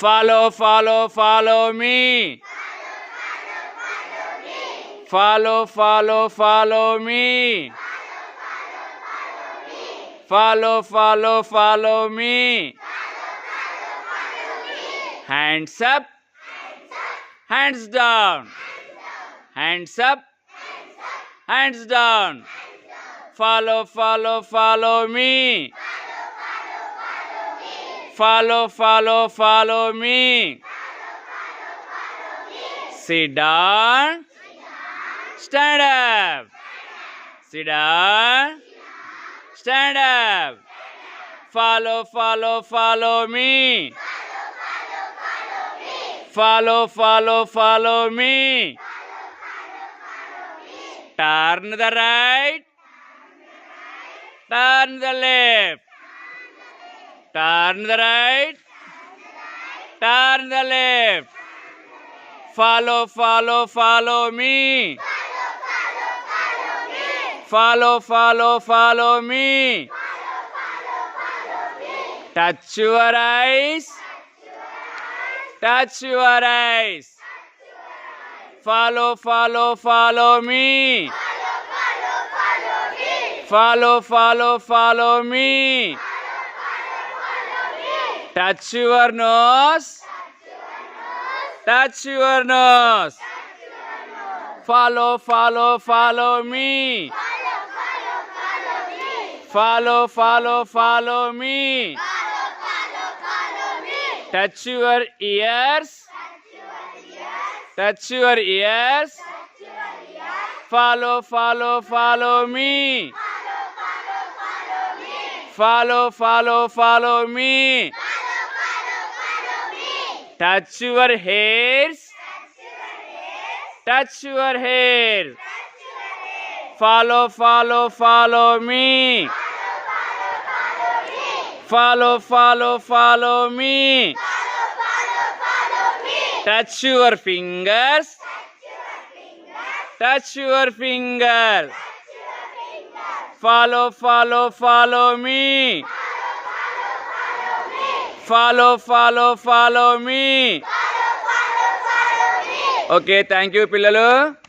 follow follow follow me. Follow follow follow me. Follow follow follow me. Hands up. Hands down. Hands up. Hands down. Follow follow follow me follow follow follow me sit down stand up sit down stand up follow follow follow me follow follow follow me turn the right turn the left turn the right. Turn the left. Follow follow follow me. Follow follow follow me. Touch your eyes. Touch your eyes. Follow follow follow me. Follow follow follow me touch your nose touch your nose follow follow follow me. Follow follow follow me. Touch your ears. Touch your ears. Follow follow follow me. Follow follow follow me touch your hairs. Touch your hair follow follow follow me. Follow follow follow me. Follow, follow, follow me, touch your fingers, touch your fingers touch your fingers. Follow follow follow me follow, follow, follow me. Follow, follow, follow me. Okay, thank you, Pillalu.